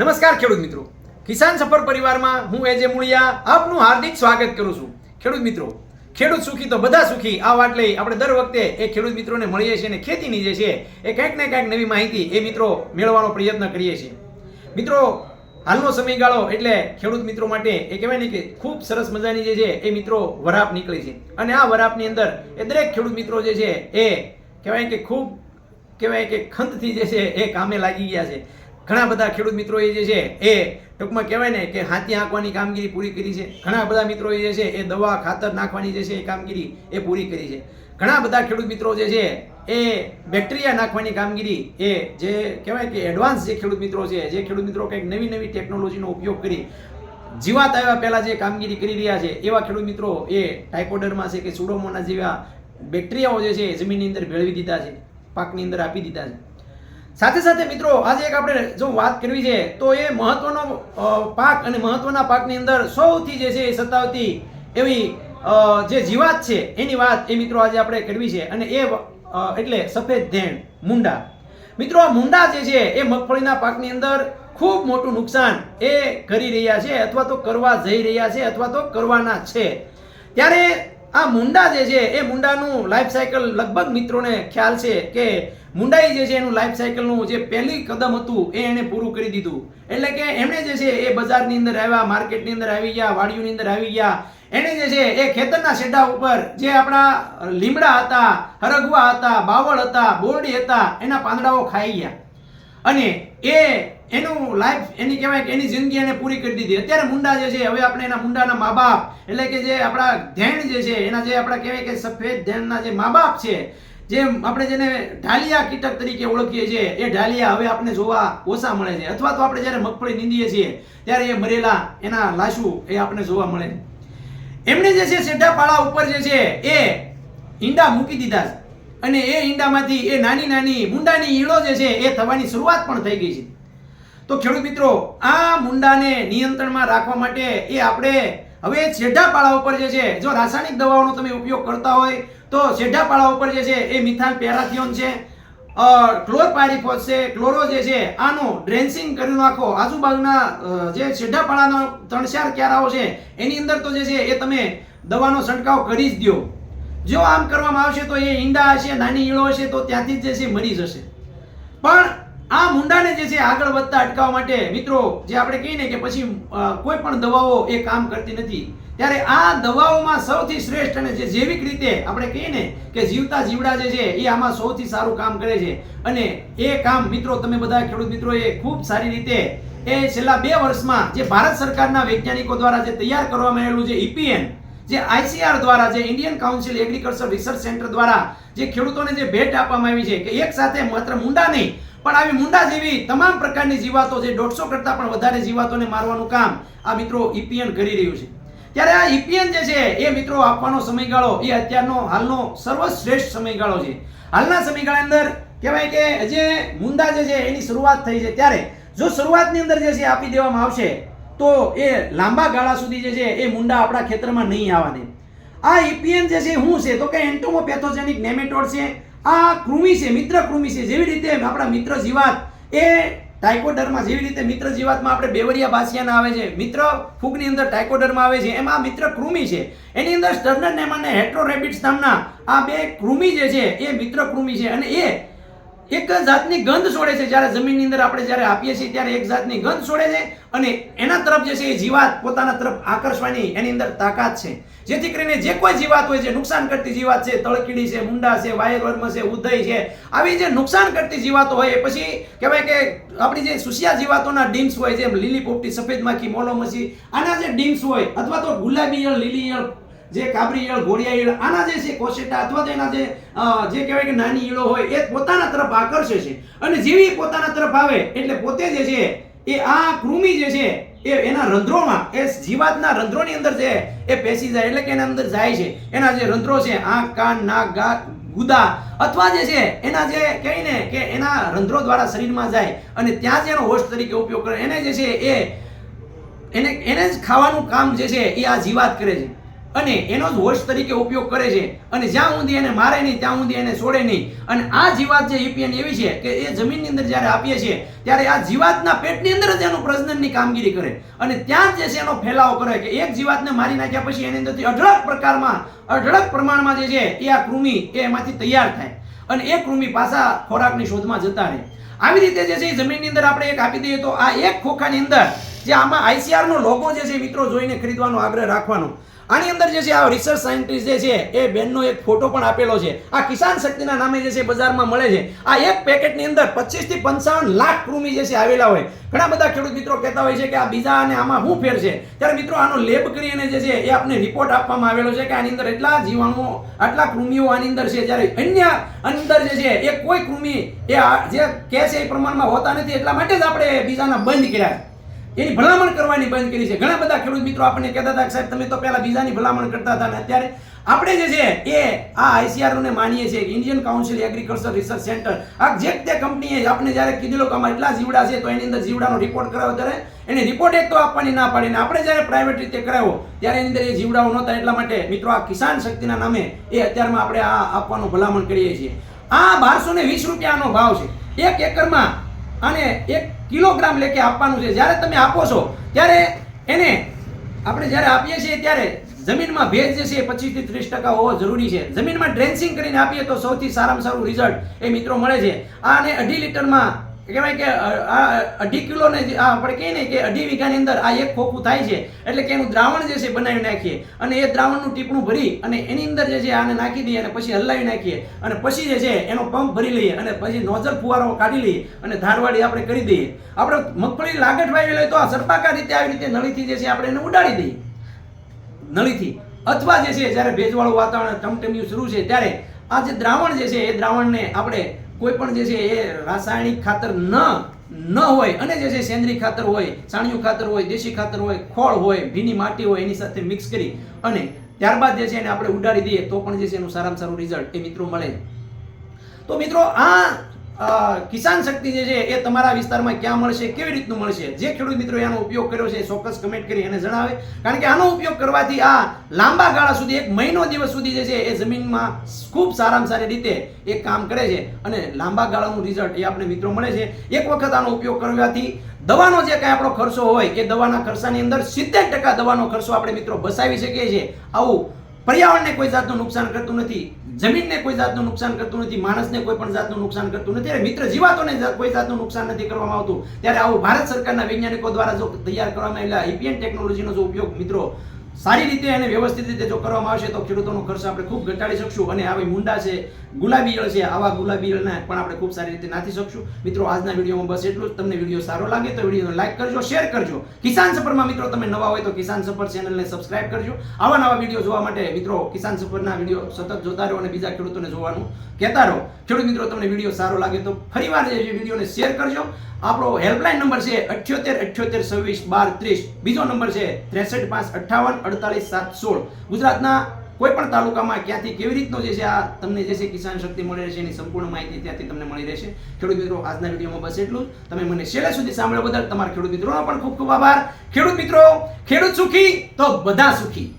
નમસ્કાર ખેડૂત મિત્રો. કિસાન સફર પરિવારમાં હું એજે મુળિયા આપનું હાર્દિક સ્વાગત કરું છું. ખેડૂત મિત્રો, ખેડૂત સુખી તો બધા સુખી. આ વાત લઈ આપણે દર વખતે એ ખેડૂત મિત્રોને મળીએ છીએ અને ખેતીની જે છે એ કંઈક ને કંઈક નવી માહિતી એ મિત્રો મેળવવાનો પ્રયત્ન કરીએ છીએ. મિત્રો, હાલનો સમયગાળો એટલે ખેડૂત મિત્રો માટે એ કહેવાય ને કે ખૂબ સરસ મજાની જે છે એ મિત્રો વરાપ નીકળી છે. અને આ વરાપની અંદર એ દરેક ખેડૂત મિત્રો જે છે એ કહેવાય કે ખૂબ, કહેવાય કે ખંતથી જે છે એ કામે લાગી ગયા છે. ઘણા બધા ખેડૂત મિત્રોએ જે છે એ ટૂંકમાં કહેવાય ને કે હાથી હાંકવાની કામગીરી પૂરી કરી છે. ઘણા બધા મિત્રોએ જે છે એ દવા, ખાતર નાખવાની જે છે એ કામગીરી એ પૂરી કરી છે. ઘણા બધા ખેડૂત મિત્રો જે છે એ બેક્ટેરિયા નાખવાની કામગીરી એ જે કહેવાય કે એડવાન્સ જે ખેડૂત મિત્રો છે, જે ખેડૂત મિત્રો કંઈક નવી નવી ટેકનોલોજીનો ઉપયોગ કરી જીવાત આવ્યા પહેલા જે કામગીરી કરી રહ્યા છે, એવા ખેડૂત મિત્રો એ ટાઇકોડરમાં છે કે સુડોમોના જેવા બેક્ટેરિયાઓ જે છે જમીનની અંદર ભેળવી દીધા છે, પાકની અંદર આપી દીધા છે. સાથે સાથે મિત્રો, આજે એક આપણે જો વાત કરવી છે, તો એ મહત્વનો પાક અને મહત્વના પાકની અંદર સૌથી જે છે એ સતાવતી એવી જે જીવાત છે, એની વાત એ મિત્રો આજે આપણે કરવી છે. અને એ એટલે સફેદ ધેણ, મુંડા. મિત્રો, આ મુંડા જે છે એ મગફળીના પાકની અંદર ખૂબ મોટું નુકસાન એ કરી રહ્યા છે, અથવા તો કરવા જઈ રહ્યા છે, અથવા તો કરવાના છે. ત્યારે આ મુંડા જે છે, એ મુંડાનું લાઈફ સાયકલ લગભગ મિત્રોને ખ્યાલ છે કે મુંડાઈ જે છે, એનું લાઈફ સાયકલનું જે પહેલી કદમ હતું, એ એણે પૂરું કરી દીધું. એટલે કે એમણે જે છે, એ બજારની અંદર આવ્યા, માર્કેટની અંદર આવી ગયા, વાડીઓની અંદર આવી ગયા. એણે જે છે, એ ખેતરના શેઢા ઉપર જે આપણા લીમડા હતા, હરગવા હતા, બાવળ હતા, બોરડી હતા, એના પાંદડાઓ ખાઈ ગયા. અને એ એનું લાઈફ એની કહેવાય કે એની જિંદગી એને પૂરી કરી દીધી. અત્યારે મુંડા જે છે, હવે આપણે એના મુંડાના મા બાપ એટલે કે જે આપણા ધેણ જે છે, એના જે આપણા કહેવાય કે સફેદ ધેણના જે મા બાપ છે, જે આપણે જેને ઢાલિયા કીટક તરીકે ઓળખીએ છીએ, એ ઢાલિયા હવે આપણે જોવા ઓછા મળે છે. અથવા તો આપણે જ્યારે મગફળી નીંદીએ છીએ, ત્યારે એ મરેલા, એના લાશુ એ આપણે જોવા મળે. છે એમણે જે છે સેઢા પાળા ઉપર જે છે, એ ઈંડા મૂકી દીધા છે. અને એ ઈંડામાંથી એ નાની નાની મુંડાની ઈળો જે છે, એ થવાની શરૂઆત પણ થઈ ગઈ છે. તો ખેડૂત મિત્રો, આ મુંડાને નિયંત્રણમાં રાખવા માટે એ આપણે હવે છેઢા પાળા ઉપર જે છે, જો રાસાયણિક દવાઓનો તમે ઉપયોગ કરતા હોય, તો છેઢા પાળા ઉપર જે છે, એ મિથાલ પેરાથિયોન છે ક્લોરપાયરીફોસ છે, ક્લોરો જે છે, આનો ડ્રેન્સિંગ કરી નાખો. આજુબાજુના જે છેઢા પાળાના ત્રણ ચાર ક્યારાઓ છે, એની અંદર તો જે છે, એ તમે દવાનો છંટકાવ કરી જ દો જો આમ કરવામાં આવશે તો એ ઈંડા હશે, નાની ઈળો હશે, તો ત્યાંથી જ જે છે, મરી જશે. પણ આ મુંડાને જે છે આગળ વધતા અટકાવવા માટે, મિત્રો, જે આપણે કહીએ ને કે પછી કોઈ પણ દવાઓ એ કામ કરતી નથી. ત્યારે આ દવાઓમાં સૌથી શ્રેષ્ઠ અને જે જૈવિક રીતે આપણે કહીએ ને કે જીવતા જીવડા જે છે, એ આમાં સૌથી સારું કામ કરે છે. અને એ કામ, મિત્રો, તમે બધા ખેડૂત મિત્રો, એ ખૂબ સારી રીતે, એ છેલ્લા બે વર્ષમાં જે ભારત સરકારના વૈજ્ઞાનિકો દ્વારા જે તૈયાર કરવામાં આવેલું છે ઈપીએન જે આઈસીઆર દ્વારા, જે Indian council agriculture research centre દ્વારા જે ખેડૂતોને જે ભેટ આપવામાં આવી છે કે એક સાથે માત્ર મુંડા નહીં પણ આવી મુંડા જેવી તમામ પ્રકારની જીવાતો જે દોઢસો કરતા પણ વધારે જીવાતોને મારવાનું કામ આ મિત્રો ઈપીએન કરી રહ્યું છે. ત્યારે આ ઈપીએન જે છે, એ મિત્રો આપવાનો સમયગાળો, એ અત્યારનો હાલનો સર્વશ્રેષ્ઠ સમયગાળો છે. હાલના સમયગાળા અંદર કહેવાય કે જે મુંડા જે છે, એની શરૂઆત થઈ છે. ત્યારે જો શરૂઆતની અંદર જે છે, આપી દેવામાં આવશે, તો એ લાંબા ગાળા સુધી જે છે, એ મુંડા આપણા ખેતરમાં નહીં આવવાની. આ ઈપીએન જે છે, શું છે? તો કે એન્ટોમોપેથોજેનિક નેમેટોડ છે. આ કૃમિ છે, મિત્ર કૃમિ છે. જેવી રીતે આપણા મિત્ર જીવાત, એ ટાઇકોડરમાં જેવી રીતે મિત્ર જીવાતમાં આપણે બેવરિયા બાસિયાના આવે છે. મિત્ર ફૂગની અંદર ટાઇકોડરમાં આવે છે. એમાં મિત્ર કૃમિ છે. એની અંદર સ્ટર્નર નેમ અને હેટ્રોરેબિટ્સ નામના આ બે કૃમિ જે છે, એ મિત્ર કૃમિ છે. અને એ એક જાતની ગંધ છોડે છે. જ્યારે જમીનની અંદર આપણે જ્યારે આપીએ છીએ, ત્યારે એક જાતની ગંધ છોડે છે. અને એના તરફ જે છે, એ જીવાત પોતાના તરફ આકર્ષવાની એની અંદર તાકાત છે. જેથી કરીને જે કોઈ જીવાત હોય છે, નુકસાન કરતી જીવાત છે, તળકીડી છે, મુંડા છે વાયરવર્મ છે, ઉદય છે, આવી જે નુકસાન કરતી જીવાતો હોય, એ પછી કહેવાય કે આપણી જે સુસિયા જીવાતોના ડીમ્સ હોય જેમ લીલી પોપટી, સફેદ માખી મોલોમસી આના જે ડીમ્સ હોય, અથવા તો ગુલાબી ઈયળ, લીલી ઈયળ, જે કાબરી ઈયળ, ઘોડિયા ઈયળ, આના જે છે કોશેટા, અથવા તો એના જે જે કહેવાય કે નાની ઈળો હોય, એ પોતાના તરફ આકર્ષે છે. અને જેવી પોતાના તરફ આવે, એટલે પોતે જે છે, એ આ કૃમિ જે છે એ એના રંધ્રોમાં, એ જીવાતના રંધ્રોની અંદર છે એ પેસી જાય, એટલે કે એના અંદર જાય છે. એના જે રંધ્રો છે, આંખ, કાન, નાક ગા ગુદા, અથવા જે છે, એના જે કહીને કે એના રંધ્રો દ્વારા શરીરમાં જાય અને ત્યાં જ એનો હોસ્ટ તરીકે ઉપયોગ કરે. એને જે છે એ, એને એને જ ખાવાનું કામ જે છે એ આ જીવાત કરે છે. અને એનો જ હોશ તરીકે ઉપયોગ કરે છે. અને જ્યાં સુધી એને મારે નહીં, ત્યાં સુધી એને છોડે નહીં. અને આ જીવાત જે ઈપીએન એવી છે કે એ જમીનની અંદર જ્યારે આપીએ છીએ, ત્યારે આ જીવાતના પેટની અંદર જ એનું પ્રજનનની કામગીરી કરે. અને ત્યાં જ જે છે એનો ફેલાવો કરે કે એક જીવાતને મારી નાખ્યા પછી એની અંદરથી અઢળક પ્રકારમાં, અઢળક પ્રમાણમાં જે છે એ આ કૃમિ એ એમાંથી તૈયાર થાય. અને એ કૃમિ પાછા ખોરાકની શોધમાં જતા રહે. આવી રીતે જે છે એ જમીનની અંદર આપણે એક આપી દઈએ તો આ એક ખોખાની અંદર જે આમાં આઈસીઆર નો લોગો જે છે મિત્રો જોઈને ખરીદવાનો આગ્રહ રાખવાનો. આની અંદર જે છે, આ રિસર્ચ સાયન્ટિસ્ટ જે છે, એ બેનનો એક ફોટો પણ આપેલો છે. આ કિસાન શક્તિના નામે જે છે, બજારમાં મળે છે. આ એક પેકેટની અંદર 25 થી પંચાવન લાખ કૃમિ જે છે, આવેલા હોય. ઘણા બધા ખેડૂત મિત્રો કહેતા હોય છે કે આ બીજા અને આમાં શું ફેર છે? ત્યારે મિત્રો, આનો લેબ કરીને જે છે, એ આપને રિપોર્ટ આપવામાં આવેલો છે કે આની અંદર એટલા જીવાણુઓ, આટલા કૃમિઓ આની અંદર છે. જ્યારે અન્ય અંદર જે છે, એ કોઈ કૃમિ એ જે કહે છે, એ પ્રમાણમાં હોતા નથી. એટલા માટે જ આપણે બીજાના બંધ કર્યા. એની ભલામણ કરવાની બંધ કરી છે. ઘણા બધા ખેડૂત મિત્રો આપણને કહેતા હતા કે સાહેબ, તમે તો પહેલા બીજાની ભલામણ કરતા હતા ને અત્યારે આપણે જે છે એ આ આઈસીઆર ને માનીએ છીએ કે Indian council agriculture research centre આ જે તે કંપનીએ આપણે જ્યારે કીધેલો કે આમાં એટલા જીવડા છે તો એની અંદર જીવડાનો રિપોર્ટ કરાવ્યો ત્યારે એને રિપોર્ટ એક તો આપવાની ના પાડીને આપણે જ્યારે પ્રાઇવેટ રીતે કરાવ્યો, ત્યારે એની અંદર એ જીવડાઓ નહોતા એટલા માટે મિત્રો આ કિસાન શક્તિના નામે એ અત્યારમાં આપણે આ આપવાનું ભલામણ કરીએ છીએ. આ બારસો ને વીસ રૂપિયાનો ભાવ છે. એક એકરમાં અને એક કિલોગ્રામ લેખે આપવાનું છે. જ્યારે તમે આપો છો, ત્યારે એને આપણે જ્યારે આપીએ છીએ, ત્યારે જમીનમાં ભેજ જે છે પચીસથી ત્રીસ ટકા હોવો જરૂરી છે. જમીનમાં ડ્રેન્સિંગ કરીને આપીએ તો સૌથી સારામાં સારું રિઝલ્ટ એ મિત્રો મળે છે. આ અને અઢી લીટરમાં કહેવાય કે આ અઢી કિલો ને જે, આ આપણે કહીએ ને કે અઢી વીઘાની અંદર આ એક ખોખું થાય છે, એટલે કે એનું દ્રાવણ જે છે બનાવી નાખીએ. અને એ દ્રાવણનું ટીપણું ભરી અને એની અંદર જે છે આને નાખી દઈએ અને પછી હલાવી નાખીએ. અને પછી જે છે એનો પંપ ભરી લઈએ અને પછી નોઝલ ફુવારો કાઢી લઈએ અને ધારવાડી આપણે કરી દઈએ. આપણે મગફળી લાગટ વાવી લઈએ તો આ સર્પાકાર રીતે આવી રીતે નળીથી જે છે આપણે એને ઉડાડી દઈએ. નળીથી. અથવા જે છે જ્યારે ભેજવાળું વાતાવરણ ટમટમ્યું શરૂ છે ત્યારે આ જે દ્રાવણ જે છે એ દ્રાવણને આપણે કોઈ પણ જે છે એ રાસાયણિક ખાતર ન ન હોય, અને જે છે સેન્દ્રીય ખાતર હોય, છાણિયું ખાતર હોય, દેશી ખાતર હોય, ખોળ હોય, ભીની માટી હોય, એની સાથે મિક્સ કરી અને ત્યારબાદ જે છે એને આપણે ઉડાડી દઈએ, તો પણ જે છે એનું સારામાં સારું રિઝલ્ટ એ મિત્રો મળે. તો મિત્રો, આ કિસાન શક્તિ જે છે એ તમારા વિસ્તારમાં ક્યાં મળશે, કેવી રીતનું મળશે? જે ખેડૂત મિત્રો એનો ઉપયોગ કર્યો છે ચોક્કસ કમેન્ટ કરી અને જણાવે. કારણ કે આનો ઉપયોગ કરવાથી આ લાંબા ગાળા સુધી, એક મહિનો દિવસ સુધી જે છે એ જમીનમાં ખૂબ સારામાં સારી રીતે એ કામ કરે છે. અને લાંબા ગાળાનું રિઝલ્ટ એ આપણે મિત્રો મળે છે. એક વખત આનો ઉપયોગ કરવાથી દવાનો જે કાંઈ આપણો ખર્ચો હોય એ દવાના ખર્ચાની અંદર સિત્તેર ટકા દવાનો ખર્ચો આપણે મિત્રો બસાવી શકીએ છીએ. આવું પર્યાવરણને કોઈ જાતનું નુકસાન કરતું નથી. જમીનને કોઈ જાતનું નુકસાન કરતું નથી, માણસને કોઈ પણ જાતનું નુકસાન કરતું નથી. અને મિત્ર જીવાતોને કોઈ જાતનું નુકસાન નથી કરવામાં આવતું. ત્યારે આવું ભારત સરકારના વૈજ્ઞાનિકો દ્વારા જો તૈયાર કરવામાં આવેલા ઈપીએન ટેકનોલોજીનો જો ઉપયોગ મિત્રો સારી રીતે અને વ્યવસ્થિત રીતે જો કરવામાં આવશે તો ખેડૂતોનો ખર્ચ આપણે ખૂબ ઘટાડી શકશું અને આવી મુંડા છે ગુલાબી ઈયળ છે, આવા ગુલાબી ઈયળને પણ આપણે ખૂબ સારી રીતે નાથી શકશું. મિત્રો, આજના વિડીયોમાં બસ એટલું જ. તમને વીડિયો સારો લાગે તો વિડીયોને લાઇક કરજો, શેર કરજો. કિસાન સફરમાં મિત્રો, તમે નવા હોય તો કિસાન સફર ચેનલને સબસ્ક્રાઇબ કરજો. આવા નવા વીડિયો જોવા માટે મિત્રો, કિસાન સફરના વીડિયો સતત જોતા રહો અને બીજા ખેડૂતોને જોવાનું કહેતા રહો. ખેડૂત મિત્રો, તમને વીડિયો સારો લાગે તો ફરીવાર એ વિડીયોને શેર કરજો. આપણો હેલ્પલાઇન નંબર છે અઠ્યોતેર અઠ્યોતેર, છવ્વીસ, બાર, ત્રીસ. બીજો નંબર છે ત્રેસઠ, પાંચ, અઠ્ઠાવન, અડતાલીસ, સાત, સોળ. ગુજરાતના કોઈ પણ તાલુકામાં ક્યાંથી કેવી રીતનો જે છે આ તમને જે છે કિસાન શક્તિ મળી રહેશે એની સંપૂર્ણ માહિતી ત્યાંથી તમને મળી રહેશે. ખેડૂત મિત્રો, આજના વિડીયોમાં બસ એટલું તમે મને છેલ્લે સુધી સાંભળ્યા બદલ તમારા ખેડૂત મિત્રોનો પણ ખૂબ ખૂબ આભાર. ખેડૂત મિત્રો, ખેડૂત સુખી તો બધા સુખી.